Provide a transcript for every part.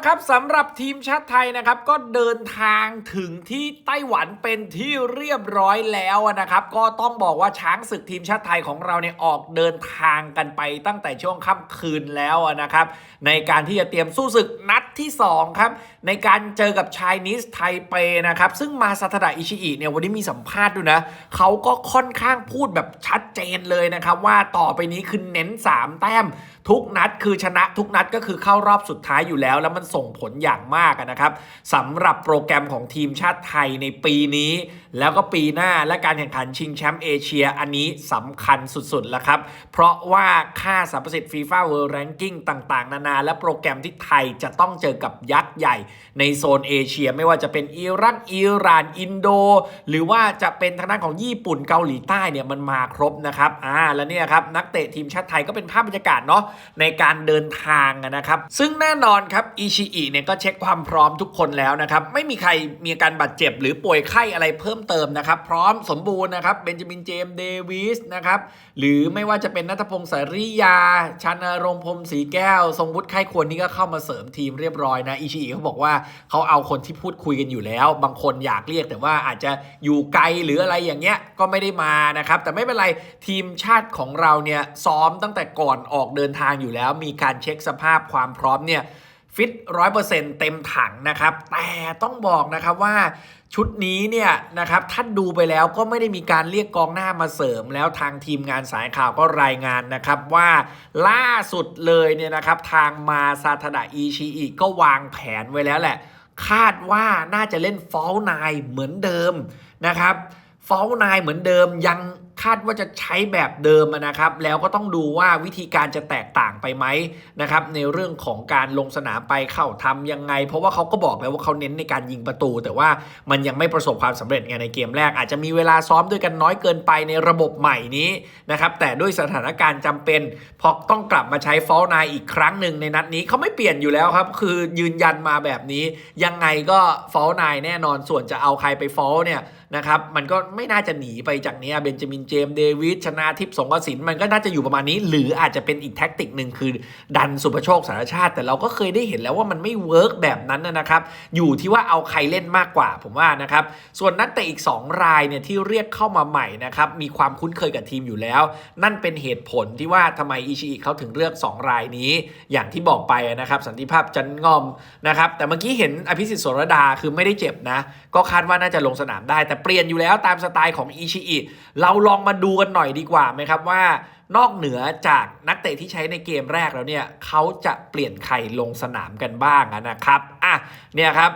ละครับสำหรับทีมชาติไทยนะครับ ก็เดินทางถึงที่ไต้หวันเป็นที่เรียบร้อยแล้วนะครับ ก็ต้องบอกว่าช้างศึกทีมชาติไทยของเราเนี่ยออกเดินทางกันไปตั้งแต่ช่วงค่ำคืนแล้วนะครับ ในการที่จะเตรียมสู้ศึกนัดที่2ครับในการเจอกับชายนิสไทเปนะครับ ซึ่งมาซาทดะอิชิอิเนี่ยวันนี้มีสัมภาษณ์ด้วยนะเขาก็ค่อนข้างพูดแบบชัดเจนเลยนะครับ ว่าต่อไปนี้คือเน้น 3 แต้ม ทุกนัดคือชนะทุกนัดก็คือเข้ารอบสุดท้ายอยู่แล้วแล้วมันส่งผลอย่างมากนะครับสำหรับโปรแกรมของทีมชาติไทยในปีนี้แล้วก็ปีหน้าและการแข่งขันชิงแชมป์เอเชียอันนี้สำคัญสุดๆแล้วครับ เพราะว่าค่าสรรพสิทธิ์ฟีฟ่าเวิลด์แรงกิ้งต่างๆ นานา และโปรแกรมที่ไทยจะต้องเจอกับยักษ์ใหญ่ในโซนเอเชีย ไม่ว่าจะเป็นอิรักอิหร่าน อินโด หรือว่าจะเป็นทางด้านของญี่ปุ่นเกาหลีใต้เนี่ยมันมาครบนะครับอ่าแล้วเนี่ยครับนักเตะทีมชาติไทยก็เป็นภาพบรรยากาศเนาะในการเดินทางนะครับ ซึ่งแน่นอนครับอิชิอิเนี่ยก็เช็คความพร้อมทุกคนแล้วนะครับไม่มีใครมีอาการบาดเจ็บหรือป่วยไข้อะไรเพิ่มเติมนะครับ พร้อมสมบูรณ์นะครับเบนจามินเจมส์เดวิสนะครับหรือไม่ว่าจะเป็นนัทพงศ์สาริยาชันรงพรมศรีแก้ว ทรงวุฒิไข้ควรนี่ก็เข้ามาเสริมทีมเรียบร้อยนะอิชิอิเขาบอกว่าเขาเอาคนที่พูดคุยกันอยู่แล้ว บางคนอยากเรียกแต่ว่าอาจจะอยู่ไกลหรืออะไรอย่างเงี้ยก็ไม่ได้มานะครับแต่ไม่เป็นไรทีมชาติของเราเนี่ยซ้อมตั้งแต่ก่อนออกเดินทางอยู่แล้ว มีการเช็คสภาพความพร้อมเนี่ย ฟิตร้อยเปอร์เซ็นต์เต็มถังนะครับ แต่ต้องบอกนะครับว่าชุดนี้เนี่ยนะครับท่านดูไปแล้วก็ไม่ได้มีการเรียกกองหน้ามาเสริม แล้วทางทีมงานสายข่าวก็รายงานนะครับว่าล่าสุดเลยเนี่ยนะครับทางมาซาทดะอิชิอิก็วางแผนไว้แล้วแหละ คาดว่าน่าจะเล่นฟอลนายเหมือนเดิมนะครับฟอลนายเหมือนเดิมยัง คาดว่าจะใช้แบบเดิมนะครับ แล้วก็ต้องดูว่าวิธีการจะแตกต่างไปไหมนะครับในเรื่องของการลงสนามไปเข้าทำยังไง เพราะว่าเขาก็บอกแล้วว่าเขาเน้นในการยิงประตู แต่ว่ามันยังไม่ประสบความสำเร็จไงในเกมแรก อาจจะมีเวลาซ้อมด้วยกันน้อยเกินไปในระบบใหม่นี้นะครับแต่ด้วยสถานการณ์จำเป็นพอต้องกลับมาใช้ฟอลนายอีกครั้งหนึ่งในนัดนี้เขาไม่เปลี่ยนอยู่แล้วครับ คือยืนยันมาแบบนี้ ยังไงก็ฟอลนายแน่นอนส่วนจะเอาใครไปฟอลเนี่ย นะครับมันก็ไม่น่าจะหนีไปจากเนี้เบนจามินเจมส์เดวิดชนาทิพย์สงกรสินมันก็น่าจะอยู่ประมาณนี้ หรืออาจจะเป็นอีกแท็กติกหนึ่งคือดันสุภโชคสารชาติ แต่เราก็เคยได้เห็นแล้วว่ามันไม่เวิร์กแบบนั้นนะครับอยู่ที่ว่าเอาใครเล่นมากกว่าผมว่านะครับส่วนนักเตะอีก 2 รายเนี่ยที่เรียกเข้ามาใหม่นะครับมีความคุ้นเคยกับทีมอยู่แล้ว นั่นเป็นเหตุผลที่ว่าทำไมอิชิอิเขาถึงเลือก 2 รายนี้ อย่างที่บอกไปนะครับสันติภาพจันงอมนะครับแต่เมื่อกี้เห็นอภิสิทธิ์สรดาคือไม่ได้เจ็บนะก็คาดว่าน่าจะลงสนามได้แต่เปลี่ยนอยู่แล้วตามสไตล์ของอิชิอิเราลองมาดูกันหน่อยดีกว่าไหมครับว่านอกเหนือจากนักเตะที่ใช้ในเกมแรกแล้วเนี่ยเขาจะเปลี่ยนใครลงสนามกันบ้างนะครับอะเนี่ยครับ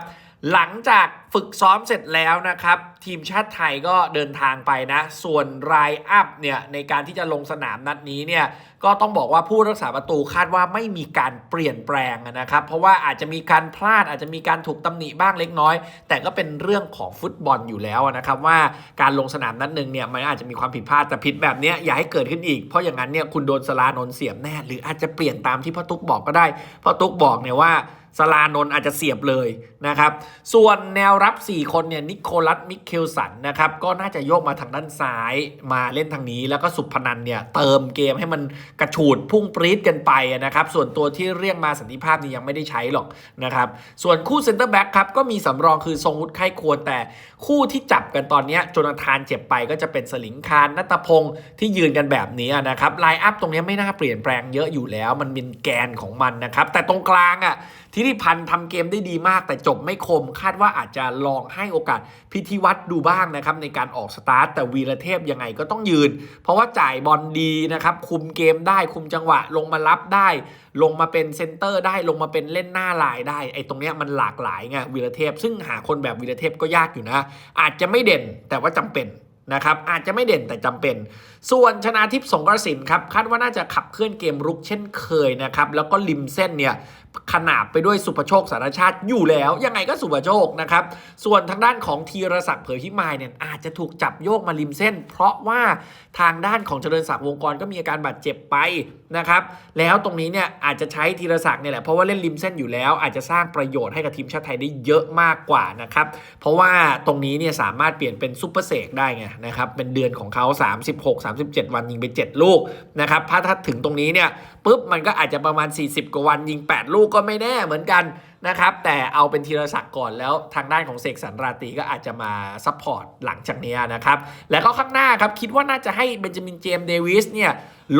หลังจากฝึกซ้อมเสร็จแล้วนะครับ ทีมชาติไทยก็เดินทางไปนะ ส่วนรายอัพเนี่ยในการที่จะลงสนามนัดนี้เนี่ยก็ต้องบอกว่าผู้รักษาประตูคาดว่าไม่มีการเปลี่ยนแปลงนะครับ เพราะว่าอาจจะมีการพลาดอาจจะมีการถูกตำหนิบ้างเล็กน้อย แต่ก็เป็นเรื่องของฟุตบอลอยู่แล้วนะครับ ว่าการลงสนามนัดหนึ่งเนี่ยมันอาจจะมีความผิดพลาดแต่ผิดแบบนี้อย่าให้เกิดขึ้นอีกเพราะอย่างนั้นเนี่ยคุณโดนสลานนเสียบแน่หรืออาจจะเปลี่ยนตามที่พ่อตุ๊กบอกก็ได้พ่อตุ๊กบอกเนี่ยว่า สลานนอาจจะเสียบเลยนะครับ ส่วนแนวรับ 4 คนเนี่ยนิโคลัสมิเคลสันนะครับก็น่าจะโยกมาทางด้านซ้ายมาเล่นทางนี้ แล้วก็สุพนันเนี่ยเติมเกมให้มันกระฉูดพุ่งปรี๊ดกันไปนะครับส่วนตัวที่เรียกมาสันติภาพนี่ยังไม่ได้ใช้หรอกนะครับส่วนคู่เซนเตอร์แบ็กครับก็มีสำรองคือทรงวุฒิไข้ควรแต่คู่ที่จับกันตอนนี้จนาธานเจ็บไปก็จะเป็นสลิงคารนัตพงศ์ที่ยืนกันแบบนี้นะครับไลน์อัพตรงนี้ไม่น่าเปลี่ยนแปลงเยอะอยู่แล้ว มันเป็นแกนของมันนะครับแต่ตรงกลางอะทิติพันธ์ทำเกมได้ดีมาก แต่จบไม่คม คาดว่าอาจจะลองให้โอกาสพิธีวัตรดูบ้างนะครับในการออกสตาร์ทแต่วีรเทพยังไงก็ต้องยืน เพราะว่าจ่ายบอลดีนะครับคุมเกมได้คุมจังหวะลงมารับได้ ลงมาเป็นเซนเตอร์ได้ลงมาเป็นเล่นหน้าลายได้ไอ้ตรงเนี้ยมันหลากหลายไงวีรเทพ ซึ่งหาคนแบบวีรเทพก็ยากอยู่นะ อาจจะไม่เด่นแต่ว่าจำเป็นนะครับอาจจะไม่เด่นแต่จำเป็น ส่วนชนะทิพย์สงกระสินครับคาดว่าน่าจะขับเคลื่อนเกมรุกเช่นเคยนะครับแล้วก็ริมเส้นเนี่ย ขนาบไปด้วยสุภโชคสารชาติอยู่แล้ว ยังไงก็สุภโชคนะครับ ส่วนทางด้านของธีรศักดิ์เผยพิมายเนี่ยอาจจะถูกจับโยกมาริมเส้น เพราะว่าทางด้านของเจริญศักดิ์วงกรก็มีอาการบาดเจ็บไปนะครับ แล้วตรงนี้เนี่ยอาจจะใช้ธีรศักดิ์เนี่ยแหละเพราะว่าเล่นริมเส้นอยู่แล้ว อาจจะสร้างประโยชน์ให้กับทีมชาติไทยได้เยอะมากกว่านะครับเพราะว่าตรงนี้เนี่ยสามารถเปลี่ยนเป็นซุปเปอร์เซกได้ไงนะครับเป็นเดือนของเขา36 37 วันยิงไป7ลูกนะครับถ้าถึงตรงนี้เนี่ย ปุ๊บมันก็อาจจะประมาณ 40 กว่าวันยิง 8 ลูกก็ไม่แน่เหมือนกันนะครับ แต่เอาเป็นทีรศักดิ์ก่อนแล้วทางด้านของเสกสรรราตีก็อาจจะมาซัพพอร์ตหลังจากนี้นะครับ แล้วก็ข้างหน้าครับคิดว่าน่าจะให้เบนจามินเจมส์เดวิสเนี่ย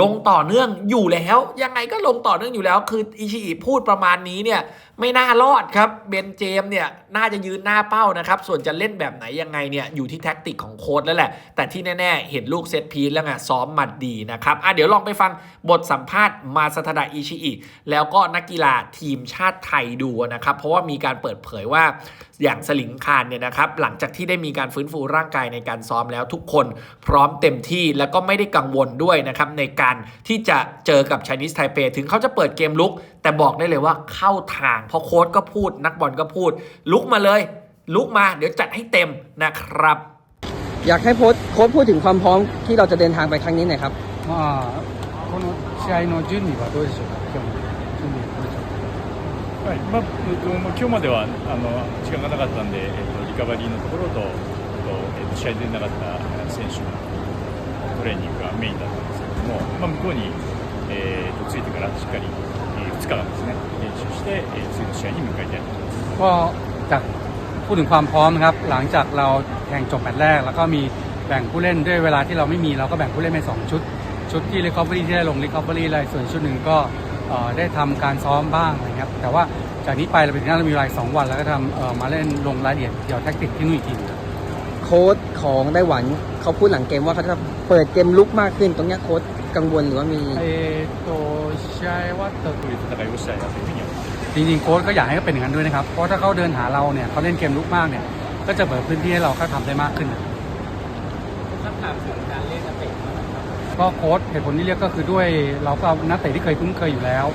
ลงต่อเนื่องอยู่แล้ว ยังไงก็ลงต่อเนื่องอยู่แล้ว คืออิชิอิพูดประมาณนี้เนี่ยไม่น่ารอดครับเบนเจมเนี่ยน่าจะยืนหน้าเป้านะครับ ส่วนจะเล่นแบบไหนยังไงเนี่ยอยู่ที่แท็กติกของโค้ดแล้วแหละ แต่ที่แน่ ๆ เห็นลูกเซตพีซแล้วไงซ้อมมัดดีนะครับอะเดี๋ยวลองไปฟังบทสัมภาษณ์มาสทดาอิชิอิแล้วก็นักกีฬาทีมชาติไทยดูนะครับ เพราะว่ามีการเปิดเผยว่าอย่างสลิงคารเนี่ยนะครับ หลังจากที่ได้มีการฟื้นฟูร่างกายในการซ้อมแล้วทุกคนพร้อมเต็มที่แล้วก็ไม่ได้กังวลด้วยนะครับในการที่จะเจอกับ Chinese Taipei ถึงเขาจะเปิดเกมลุก แต่บอกได้เลยว่าเข้าทาง เพราะโค้ชก็พูดนักบอลก็พูด ลุกมาเลย ลุกมาเดี๋ยวจัดให้เต็มนะครับ อยากให้โค้ชโค้ชพูดถึงความพร้อมที่เราจะเดินทางไปครั้งนี้หน่อยครับ まあ、この試合の準備はどうでしょうか、今日 まあえっとまあ、今日まではあの時間がなかったんで、えっと、リカバリーのところと、あとえっと、試合に出れなかった選手のトレーニングがメインだったんですけれども、まあ、向こうに、えっとついてからしっかり、え2日間ですね練習して、えー次の試合に向かいたいと思います。 ก็จากพูดถึงความพร้อมนะครับ หลังจากเราแข่งจบแมตช์แรก แล้วก็มีแบ่งผู้เล่นด้วยเวลาที่เราไม่มีเราก็แบ่งผู้เล่นเป็นสองชุด ชุดที่ recovery ที่ได้ลง recovery เลยส่วนชุดหนึ่งก็เอ่อ ได้ทำการซ้อมบ้างนะครับ แต่ว่าจากนี้ไปเราเปถึงนั่นเรามีรายสองวันแล้วก็ทำมาเล่นลงรายละเอียดเกี่ยวแท็กติกที่นู่นอีกทีโค้ดของไต้หวันเขาพูดหลังเกมว่าเขาจะเปิดเกมลุกมากขึ้น ตรงนี้โค้ดกังวลหรือว่ามีเอตัวใช่ว่าตัวตุยตะไบวุ้ยใช่ครับจริงๆโค้ดก็อยากให้เขาเป็นอย่างนั้นด้วยนะครับ เพราะถ้าเขาเดินหาเราเนี่ยเขาเล่นเกมลุกมากเนี่ย ก็จะเปิดพื้นที่ให้เราเข้าทำได้มากขึ้นนะครับ ก็โค้ดเหตุผลที่เรียกก็คือด้วยเราก็เอานักเตะที่เคยคุ้นเคยอยู่แล้ว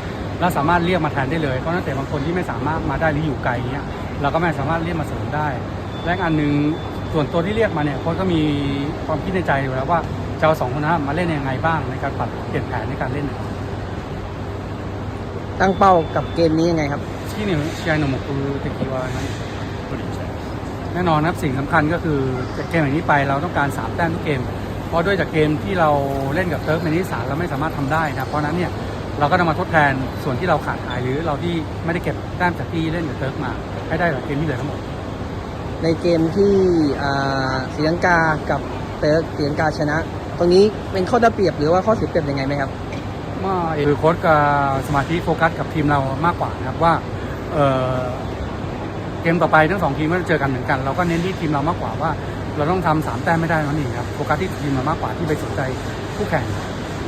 เราสามารถเรียกมาแทนได้เลยเพราะนักเตะบางคนที่ไม่สามารถมาได้หรืออยู่ไกลเนี้ยเราก็ไม่สามารถเรียกมาเสริมได้ และอันหนึ่งส่วนตัวที่เรียกมาเนี่ยโค้ดก็มีความคิดในใจอยู่แล้วว่าจะเอาสองคนนั้นมาเล่นยังไงบ้างในการปรับเปลี่ยนแผนในการเล่นตั้งเป้ากับเกมนี้ยังไงครับที่นี่เชียร์หนุ่มคือตะกีวานนแน่นอนครับสิ่งสำคัญก็คือจากเกมอย่างนี้ไปเราต้องการ3แต้มทุกเกม เพราะด้วยจากเกมที่เราเล่นกับเติร์กในที่สามเราไม่สามารถทำได้นะครับเพราะฉะนั้นเนี่ยเราก็ต้องมาทดแทนส่วนที่เราขาดหายหรือเราที่ไม่ได้เก็บแต้มจากที่เล่นกับเติร์กมาให้ได้จากเกมที่เหลือทั้งหมดในเกมที่อ่าศรีลังกากับเติร์กศรีลังกาชนะ ตรงนี้เป็นข้อได้เปรียบหรือว่าข้อเสียเปรียบยังไงไหมครับว่าคือโค้ชกับสมาธิโฟกัสกับทีมเรามากกว่านะครับว่าเอ่อเกมต่อไปทั้งสองทีมก็จะเจอกันเหมือนกัน เราก็เน้นที่ทีมเรามากกว่าว่า เราต้องทำสามแต้มไม่ได้นั่นเองครับโฟกัสที่ทีมเรามากกว่าที่ไปสนใจคู่แข่ง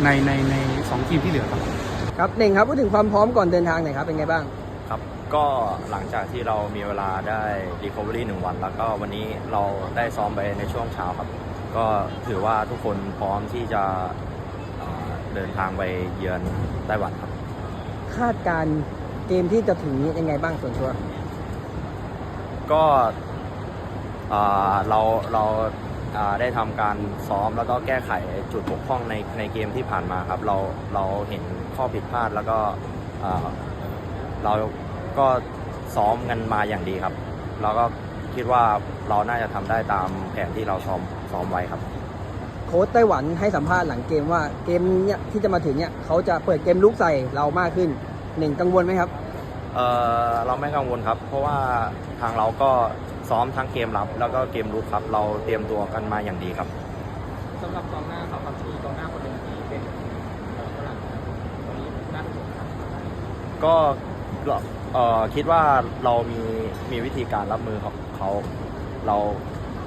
ในในในสองทีมที่เหลือครับครับเน่งครับพูดถึงความพร้อมก่อนเดินทางหน่อยครับเป็นไงบ้างครับก็หลังจากที่เรามีเวลาได้ recovery หนึ่งวัน แล้วก็วันนี้เราได้ซ้อมไปในช่วงเช้าครับ ก็ถือว่าทุกคนพร้อมที่จะเอ่อเดินทางไปเยือนไต้หวันครับ คาดการณ์เกมที่จะถึงนี้ยังไงบ้างส่วนตัว ก็ เอ่อเราเราเอ่อได้ทำการซ้อมแล้วก็แก้ไขจุดบกพร่องในในเกมที่ผ่านมาครับ เราเราเห็นข้อผิดพลาดแล้วก็เอ่อเราก็ซ้อมกันมาอย่างดีครับ เราก็คิดว่าเราน่าจะทำได้ตามแผนที่เราซ้อมซ้อมไว้ครับ โค้ชไต้หวันให้สัมภาษณ์หลังเกมว่าเกมเนี้ยที่จะมาถึงเนี่ยเขาจะเปิดเกมลุกใส่เรามากขึ้นหนึ่งกังวลไหมครับเอ่อเราไม่กังวลครับ เพราะว่าทางเราก็ ซ้อมทั้งเกมรับ แล้วก็เกมรุกครับ เราเตรียมตัวกันมาอย่างดีครับสำหรับกองหน้าเขาครับที่กองหน้าคนหนึ่งที่เป็นฝรั่งตรงนี้น่าสนใจครับก็เอ่อคิดว่าเรามีมีวิธีการรับมือของเขาเรา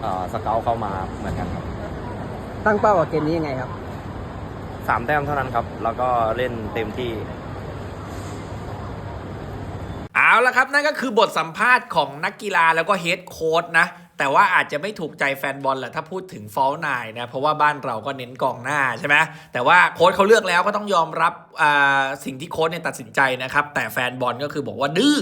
เอ่อสเกลเข้ามาเหมือนกันครับตั้งเป้ากับเกมนี้ยังไงครับ สามแต้มเท่านั้นครับ แล้วก็เล่นเต็มที่ เอาละครับนั่นก็คือบทสัมภาษณ์ของนักกีฬาแล้วก็เฮดโค้ดนะแต่ว่าอาจจะไม่ถูกใจแฟนบอลแหละถ้าพูดถึงฟอลนายนะเพราะว่าบ้านเราก็เน้นกองหน้าใช่ไหมแต่ว่าโค้ดเขาเลือกแล้วก็ต้องยอมรับ สิ่งที่โค้ดเนี่ยตัดสินใจนะครับ แต่แฟนบอลก็คือบอกว่าดื้อ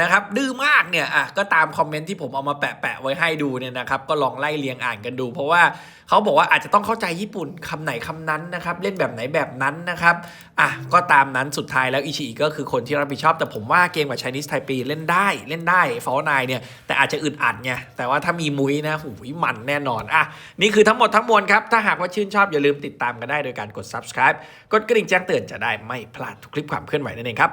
นะครับ ดื้อมากเนี่ยอะก็ตามคอมเมนต์ที่ผมเอามาแปะๆไว้ให้ดูเนี่ยนะครับ ก็ลองไล่เรียงอ่านกันดู เพราะว่าเขาบอกว่าอาจจะต้องเข้าใจญี่ปุ่นคำไหนคำนั้นนะครับ เล่นแบบไหนแบบนั้นนะครับอะก็ตามนั้นสุดท้ายแล้วอิชิอิก็คือคนที่รับผิดชอบ แต่ผมว่าเกมกับ Chinese Taipei เล่นได้เล่นได้ฟอลนายเนี่ยแต่อาจจะอึดอัดไงแต่ว่าถ้ามีมุ้ยนะหูยมันแน่นอนอะนี่คือทั้งหมดทั้งมวลครับถ้าหากว่าชื่นชอบอย่าลืมติดตามกันได้โดยการกด subscribe กดกระดิ่งแจ้งเตือนจะได้ไม่พลาดทุกคลิปความเคลื่อนไหวนั่นเองครับ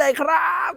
เลยครับ